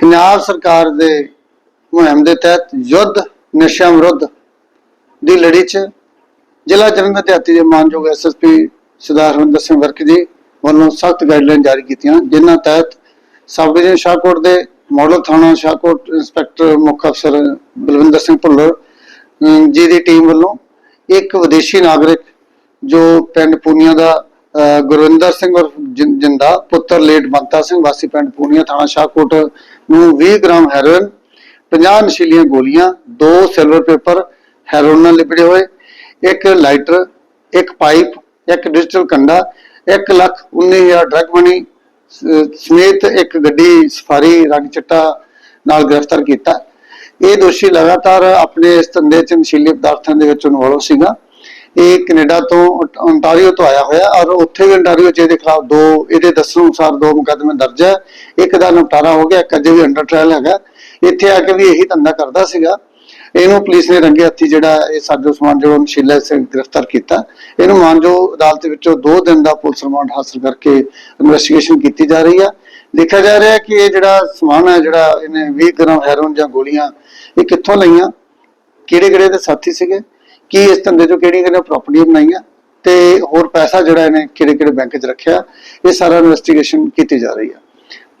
ਪੰਜਾਬ ਸਰਕਾਰ ਦੇ ਮੁਹਿੰਮ ਦੇ ਤਹਿਤ ਯੁੱਧ, ਨਸ਼ਿਆਂ ਵਿਰੁੱਧ ਦੀ ਲੜੀ 'ਚ ਜ਼ਿਲ੍ਹਾ ਜਲੰਧਰ ਦੇ ਦੇ ਮਾਨਯੋਗ ਐਸਐਸਪੀ ਸਰਦਾਰ ਹਰਿੰਦਰ ਸਿੰਘ ਵਰਕ ਜੀ ਵੱਲੋਂ ਸਖਤ ਗਾਈਡਲਾਈਨ ਜਾਰੀ ਕੀਤੀਆਂ ਜਿਨ੍ਹਾਂ ਤਹਿਤ ਸਬ ਡਿਵੀਜ਼ਨ ਸ਼ਾਹਕੋਟ ਦੇ ਮਾਡਲ ਥਾਣਾ ਸ਼ਾਹਕੋਟ ਇੰਸਪੈਕਟਰ ਮੁੱਖ ਅਫਸਰ ਬਲਵਿੰਦਰ ਸਿੰਘ ਭੁੱਲਰ ਜੀ ਦੀ ਟੀਮ ਵੱਲੋਂ ਇੱਕ ਵਿਦੇਸ਼ੀ ਨਾਗਰਿਕ ਜੋ ਪਿੰਡ ਪੂਨੀਆ ਦਾ ਗੁਰਵਿੰਦਰ ਸਿੰਘ ਔਰ ਜਿੰਦਾ ਪੁੱਤਰ ਲੇਟ ਬੰਤਾ ਸਿੰਘ ਵਾਸੀ ਪਿੰਡ ਪੂਨੀਆ ਥਾਣਾ ਸ਼ਾਹਕੋਟ ਨੂੰ 20 ਗ੍ਰਾਮ ਹੈਰੋਇਨ 50 ਨਸ਼ੀਲੀਆਂ ਗੋਲੀਆਂ, ਦੋ ਸਿਲਵਰ ਪੇਪਰ ਹੈਰੋਇਨ ਨਾਲ ਲਿਪੜੇ ਹੋਏ, ਇੱਕ ਲਾਈਟਰ ਇੱਕ ਪਾਈਪ ਇੱਕ ਡਿਜੀਟਲ ਕੰਡਾ 1 ਲੱਖ 19000 ਡਰਗ ਮਨੀ ਸਮੇਤ ਇੱਕ ਗੱਡੀ ਸਫਾਰੀ, ਰੰਗ ਚਿੱਟਾ ਨਾਲ ਗ੍ਰਿਫਤਾਰ ਕੀਤਾ। ਇਹ ਦੋਸ਼ੀ ਲਗਾਤਾਰ ਆਪਣੇ ਇਸ ਧੰਦੇ 'ਚ ਨਸ਼ੀਲੇ ਪਦਾਰਥਾਂ ਦੇ ਵਿੱਚ ਇਨਵੋਲਵ ਸੀਗਾ। ਇਹ ਕੈਨੇਡਾ ਤੋਂ ਓਨਟਾਰੀਓ ਤੋਂ ਆਇਆ ਹੋਇਆ ਔਰ ਉੱਥੇ ਵੀ ਓਨਟਾਰੀਓ 'ਚ ਇਹਦੇ ਖਿਲਾਫ ਦੋ, ਇਹਦੇ ਦੱਸਣ ਅਨੁਸਾਰ ਦੋ ਮੁਕੱਦਮੇ ਦਰਜ ਹੈ। ਇੱਕ ਦਾ ਨਿਪਟਾਰਾ ਹੋ ਗਿਆ, ਇੱਕ ਅਜੇ ਵੀ ਅੰਡਰ ਟ੍ਰਾਇਲ ਹੈਗਾ। ਇੱਥੇ ਆ ਕੇ ਵੀ ਇਹੀ ਧੰਦਾ ਕਰਦਾ ਸੀਗਾ। ਇਹਨੂੰ ਪੁਲਿਸ ਨੇ ਰੰਗੇ ਹੱਥੀ ਜਿਹੜਾ ਇਹ ਸਾਜੋ ਸਮਾਨ ਜੋ ਨਸ਼ੀਲਾ ਸਿੰਘ ਗ੍ਰਿਫਤਾਰ ਕੀਤਾ। ਇਹਨੂੰ ਮਾਨਜੋ ਅਦਾਲਤ ਵਿੱਚੋਂ 2 ਦਿਨ ਦਾ ਪੁਲਿਸ ਰਿਮਾਂਡ ਹਾਸਲ ਕਰਕੇ ਇਨਵੈਸਟੀਗੇਸ਼ਨ ਕੀਤੀ ਜਾ ਰਹੀ ਆ ਦੇਖਿਆ ਜਾ ਰਿਹਾ ਕਿ ਇਹ ਜਿਹੜਾ ਸਮਾਨ ਹੈ, ਜਿਹੜਾ ਇਹਨੇ 20 ਗ੍ਰਾਮ ਹੈਰੋਇਨ ਜਾਂ ਗੋਲੀਆਂ, ਇਹ ਕਿੱਥੋਂ ਲਈਆਂ? ਕਿਹੜੇ ਕਿਹੜੇ ਦੇ ਸਾਥੀ ਸੀਗੇ? ਕਿ ਇਸ ਧੰਦੇ ਚੋਂ ਕਿਹੜੀਆਂ ਕਿਹੜੀਆਂ ਪ੍ਰਾਪਰਟੀਆਂ ਬਣਾਈਆਂ ਤੇ ਹੋਰ ਪੈਸਾ ਜਿਹੜਾ ਇਹਨੇ ਕਿਹੜੇ ਕਿਹੜੇ ਬੈਂਕ 'ਚ ਰੱਖਿਆ, ਇਹ ਸਾਰਾ ਇਨਵੈਸਟੀਗੇਸ਼ਨ ਕੀਤੀ ਜਾ ਰਹੀ ਹੈ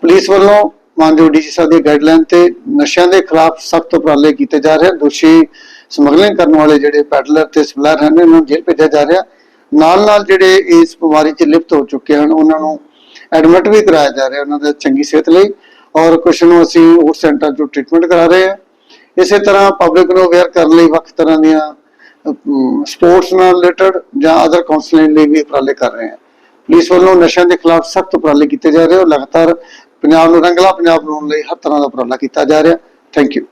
ਪੁਲਿਸ ਵੱਲੋਂ ਮਾਨਯੋਗ ਡੀਸੀ ਸਾਹਿਬ ਦੀ ਗਾਈਡਲਾਈਨ ਤੇ ਨਸ਼ਿਆਂ ਦੇ ਖਿਲਾਫ ਸਖਤ ਉਪਰਾਲੇ ਕੀਤੇ ਜਾ ਰਹੇ ਹਨ ਦੋਸ਼ੀ ਸਮਗਲਿੰਗ ਕਰਨ ਵਾਲੇ ਜਿਹੜੇ ਪੈਡਲਰ ਤੇ ਸਪਲਾਇਰ ਹਨ, ਇਹਨਾਂ ਨੂੰ ਜੇਲ੍ਹ ਭੇਜਿਆ ਜਾ ਰਿਹਾ। ਨਾਲ ਨਾਲ ਜਿਹੜੇ ਇਸ ਬਿਮਾਰੀ 'ਚ ਲਿਪਤ ਹੋ ਚੁੱਕੇ ਹਨ, ਉਹਨਾਂ ਨੂੰ ਐਡਮਿਟ ਵੀ ਕਰਾਇਆ ਜਾ ਰਿਹਾ ਉਹਨਾਂ ਦੇ ਚੰਗੀ ਸਿਹਤ ਲਈ ਔਰ ਕੁਝ ਨੂੰ ਅਸੀਂ ਹੋਰ ਸੈਂਟਰ 'ਚੋਂ ਟ੍ਰੀਟਮੈਂਟ ਕਰਾ ਰਹੇ ਹਾਂ। ਇਸੇ ਤਰ੍ਹਾਂ ਪਬਲਿਕ ਨੂੰ ਅਵੇਅਰ ਕਰਨ ਲਈ ਵੱਖ ਤਰ੍ਹਾਂ ਦੀਆਂ ਸਪੋਰਟਸ ਨਾਲ ਰਿਲੇਟਡ ਜਾਂ ਅਦਰ ਕਾਉਂਸਲਿੰਗ ਲਈ ਵੀ ਉਪਰਾਲੇ ਕਰ ਰਹੇ ਹਾਂ। ਪੁਲਿਸ ਵੱਲੋਂ ਨਸ਼ਿਆਂ ਦੇ ਖਿਲਾਫ ਸਖਤ ਉਪਰਾਲੇ ਕੀਤੇ ਜਾ ਰਹੇ ਹਨ ਲਗਾਤਾਰ ਪੰਜਾਬ ਨੂੰ ਰੰਗਲਾ ਪੰਜਾਬ ਬਣਾਉਣ ਲਈ ਹਰ ਤਰ੍ਹਾਂ ਦਾ ਉਪਰਾਲਾ ਕੀਤਾ ਜਾ ਰਿਹਾ। Thank you